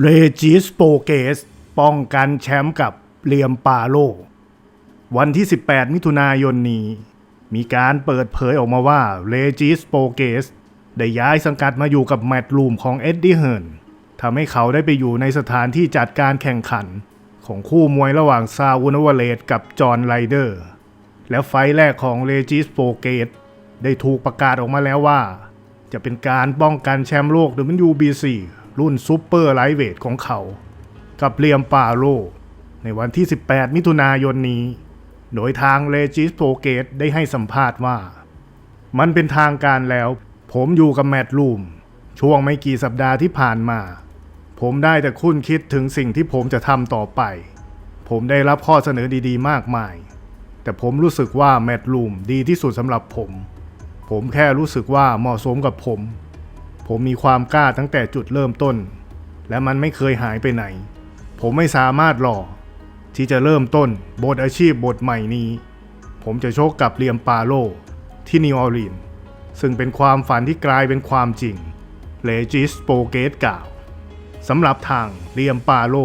เรจิสโปเกส ป้องกันแชมป์กับเลียมปาโล วันที่ 18 มิถุนายนนี้ มีการเปิดเผยออกมาว่าเรจิสโปเกส ได้ย้ายสังกัดมาอยู่กับแมตต์ลูมของเอ็ดดี้เฮิร์นทำให้เขาได้ไปอยู่ในสถานที่จัดการแข่งขัน ของคู่มวยระหว่างซาวูนวเลตกับจอห์นไรเดอร์ และไฟแรกของเรจิสโปเกส ได้ถูกประกาศออกมาแล้วว่า จะเป็นการป้องกันแชมป์โลก WBC รุ่นซูเปอร์ไลท์เวทของเขา กับเลียมปาโล ในวันที่ 18 มิถุนายนนี้ โดยทางเลจิสโปเกตได้ให้สัมภาษณ์ว่า มันเป็นทางการแล้ว ผมอยู่กับแมตต์ลูม ช่วงไม่กี่สัปดาห์ที่ผ่านมา ผมได้แต่คุ้นคิดถึงสิ่งที่ผมจะทำต่อไป ผมได้รับข้อเสนอดีๆ มากมาย แต่ผมรู้สึกว่าแมตต์ลูมดีที่สุดสำหรับผม ผมแค่รู้สึกว่าเหมาะสมกับผม ผมมีความกล้าตั้งแต่จุดเริ่มต้น และมันไม่เคยหายไปไหน ผมไม่สามารถรอที่จะเริ่มต้นบทอาชีพบทใหม่นี้ ผมจะโชคกับเลียมปาโล ที่นิวออร์ลีนส์ซึ่งเป็นความฝันที่กลายเป็นความจริงเลจิสโปเกตกล่าวสำหรับทางเลียมปาโล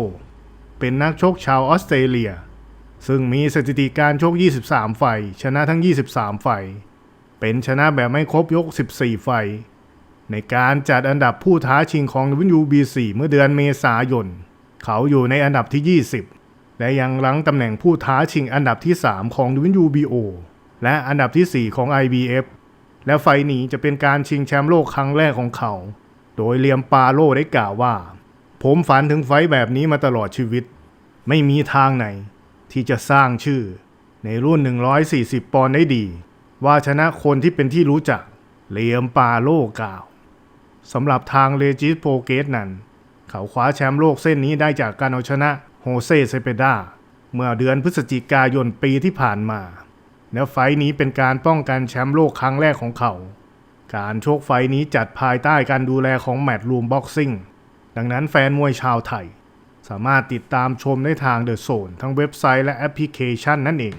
เป็นนักชกชาวออสเตรเลีย ซึ่งมีสถิติการชก 23 ไฟชนะทั้ง 23 ไฟ เป็นชนะแบบไม่ครบยก 14 ไฟ ในการจัดอันดับผู้ท้าชิงของ WBC เมื่อเดือนเมษายน เขาอยู่ในอันดับที่ 20 และยังรั้งตำแหน่งผู้ท้าชิงอันดับที่ 3 ของ WBO และอันดับที่ 4 ของ IBF และไฟล์นี้จะเป็นการชิงแชมป์โลกครั้งแรกของเขา โดยเลียมปาโลได้กล่าวว่า ผมฝันถึงไฟแบบนี้มาตลอดชีวิต ไม่มีทางไหน ที่จะสร้างชื่อ ในรุ่น 140 ปอนด์ได้ดี ว่าชนะคนที่เป็นที่รู้จักเลียมปาโลกล่าว สำหรับทางเลจิสโปเกตนั้น เขาคว้าแชมป์โลกเส้นนี้ได้จากการเอาชนะโฮเซเซเปดาเมื่อเดือนพฤศจิกายนปีที่ผ่านมา และไฟท์นี้เป็นการป้องกันแชมป์โลกครั้งแรกของเขา การโชกไฟท์นี้จัดภายใต้การดูแลของแมตต์รูมบ็อกซิ่งดังนั้นแฟนมวยชาวไทย สามารถติดตามชมได้ทางเดอะโซนทั้งเว็บไซต์และแอปพลิเคชันนั่นเอง